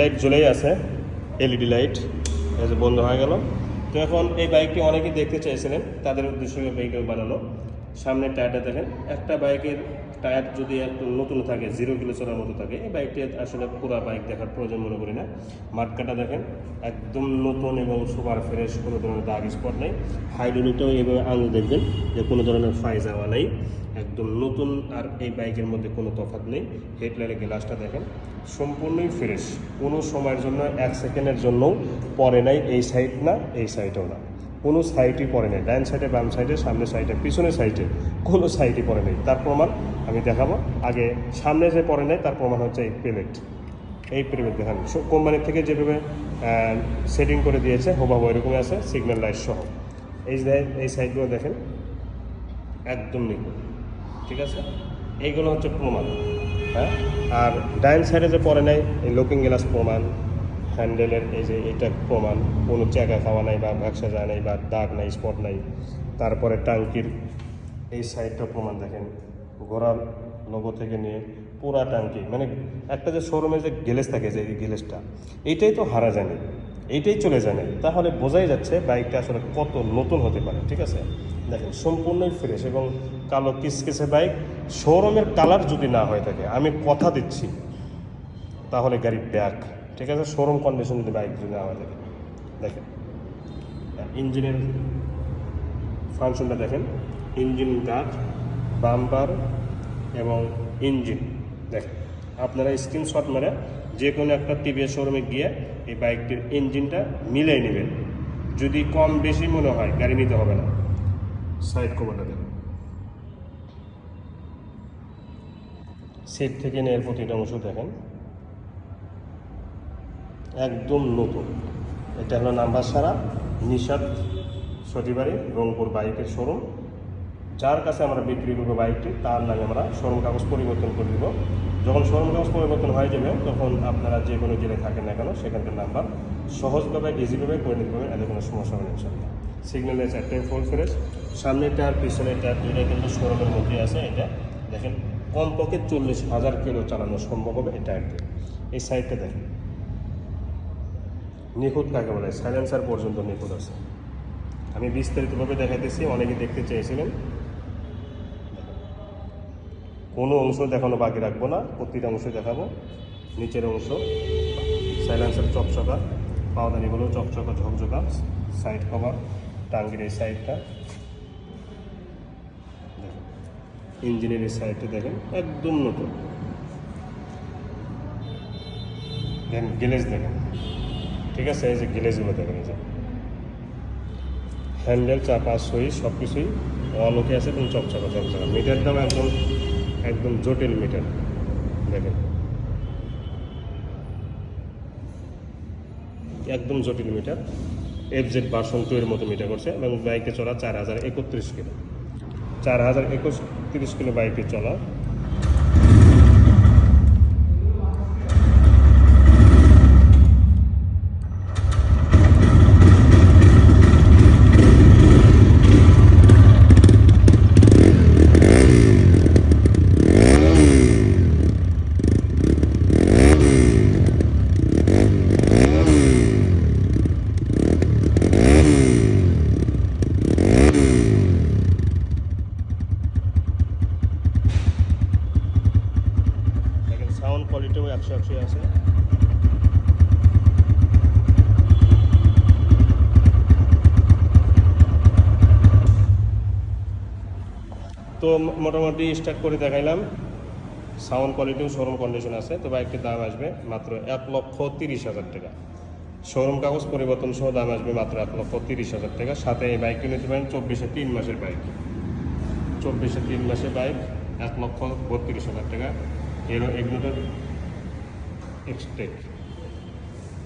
Headlight জ্বলেই আছে LED light, এই যে বন্ধ হয়ে গেল। তো এখন এই বাইকটি অনেকেই দেখতে চাইছিলেন, তাদের উদ্দেশ্যে বাইকটা বানানো। সামনে টায়ারটা দেখেন, একটা বাইকের টায়ার যদি নতুন থাকে জিরো কিলো চলার মতো থাকে, এই বাইকটি আসলে পুরো বাইক দেখার প্রয়োজন মনে করি না। মাঠকাটা দেখেন, একদম নতুন এবং সুপার ফ্রেশ কোনো ধরনের দাগ স্পট নেই। হাইড্রোলিকটাও এইভাবে আঙুল দেখবেন যে কোনো ধরনের ফাই যাওয়া নেই। একদম নতুন আর এই বাইকের মধ্যে কোনো তফাৎ নেই। হেডলাইটের গ্লাসটা দেখেন, সম্পূর্ণই ফ্রেশ কোনো সময়ের জন্য, এক সেকেন্ডের জন্যও পরে নাই এই সাইড না এই সাইডেও না। কোনো সাইডই পড়ে নেই। ডান সাইডে, বাম সাইডে সামনে সাইডে, পিছনের সাইডে কোনো সাইডই পড়ে নেই। তার প্রমাণ আমি দেখাবো। আগে সামনে যে পড়ে নেই, তার প্রমাণ হচ্ছে এই প্লেট এই প্লেট দেখান। কোম্পানি থেকে যেভাবে সেটিং করে দিয়েছে হোবাবো এরকমই আছে সিগন্যাল লাইট সহ। এই এই সাইডগুলো দেখেন, একদম নিখুঁত। ঠিক আছে? এইগুলো হচ্ছে প্রমাণ। হ্যাঁ? আর ডাইন সাইডে যে পড়ে নাই, এই লুকিং গ্লাস প্রমাণ হ্যান্ডেলের এই যে এটা প্রমাণ, কোনো চাকা খাওয়া নাই বা ভ্যাকসা যায় নাই বা দাগ নাই, স্পট নাই, তারপরে টাঙ্কির এই সাইডটা প্রমাণ দেখেন। ঘোড়ার লোগো থেকে নিয়ে পুরা টাঙ্কি মানে একটা যে শোরুমে যে গ্যালেজ থাকে যে এই গ্যালেজটা, এইটাই তো হারা জানে এইটাই চলে জানে তাহলে বোঝাই যাচ্ছে বাইকটা আসলে কত নতুন হতে পারে, ঠিক আছে? দেখেন, সম্পূর্ণই ফ্রেশ এবং কালো কিসকিসে বাইক, শোরুমের কালার যদি না হয়ে থাকে, আমি কথা দিচ্ছি, তাহলে গাড়ি ব্যাক। ঠিক আছে? শোরুম কন্ডিশন যদি বাইক যদি থাকে দেখেন। ইঞ্জিনের ফাংশনটা দেখেন। ইঞ্জিন গার্ড বাম্পার এবং ইঞ্জিন দেখেন। আপনারা স্ক্রিনশট মেরে যে কোনো একটা টিভিএস শোরুমে গিয়ে এই বাইকটির ইঞ্জিনটা মিলিয়ে নেবেন। যদি কম বেশি মনে হয়, গাড়ি নিতে হবে না। সাইড কভারটা দেখেন। সেট থেকে নিয়ে প্রতিটা অংশ দেখেন। একদম নতুন। এটা হলো নাম্বার সারা নিশাদ সটিবাড়ি রংপুর বাইকের শোরুম। যার কাছে আমরা বিক্রি করব বাইকটি, তার নামে আমরা শোরুম কাগজ পরিবর্তন করে দিব। যখন শোরুম কাগজ পরিবর্তন হয়ে যাবে, তখন আপনারা যে কোনো জেলায় থাকেন না কেন সেখানকার নাম্বার সহজভাবে ইজিভাবে করে নিতে পারবেন এতে কোনো সমস্যা হবে ইনশাল্লাহ সিগন্যালের চারটাই ফুল ফ্রেশ। সামনের টায়ার পিছনের টায়ার, দুইটা কিন্তু শোরুমের মধ্যে আছে, এটা দেখেন, কমপক্ষে চল্লিশ হাজার কিলো চালানো সম্ভব হবে এই টায়ার দিয়ে এই সাইডটা দেখেন। নিখুঁত কাকে বলে? সাইলেন্সার পর্যন্ত নিখুঁত আছে। আমি বিস্তারিতভাবে দেখাইতেছি অনেকে দেখতে চেয়েছিলেন। কোনো অংশ দেখানো বাকি রাখব না, প্রতিটা অংশ দেখাবো। নিচের অংশ, সাইলেন্সার চকচকা, পাওদানিগুলো চকচকা, ঝকঝকা সাইড কভার টাঙ্গির এই সাইডটা ইঞ্জিনের এই সাইডটা দেখেন, একদম নতুন। দেখেন গ্লেজ দেখেন। ঠিক আছে, এই যে গ্লেজগুলো দেখেন যে। হ্যান্ডেল চাপা, সই সব কিছুই অলোকে আছে এবং চকচকা চকচকা। দাম একদম একদম জটিল মিটার দেখেন। একদম জটিল meter F Z version two এর মতো মিটার করছে এবং বাইকে চলা চার হাজার একত্রিশ কিলো। চার হাজার একত্রিশ কিলো বাইকে চলা দেখেন সাউন্ড কোয়ালিটিও একশো একশো আছে। তো মোটামুটি স্টার্ট করে দেখাইলাম। সাউন্ড কোয়ালিটিও শোরুম কন্ডিশন আছে। তো বাইকটির দাম আসবে মাত্র এক লক্ষ তিরিশ হাজার টাকা। শোরুম কাগজ পরিবর্তন সহ দাম আসবে মাত্র এক লক্ষ তিরিশ হাজার টাকা। সাথে এই বাইকটি নিতে পারেন চব্বিশে তিন মাসের বাইক চব্বিশে তিন মাসের বাইক এক লক্ষ বত্রিশ হাজার টাকা। Arrow एग्जोटर XTEC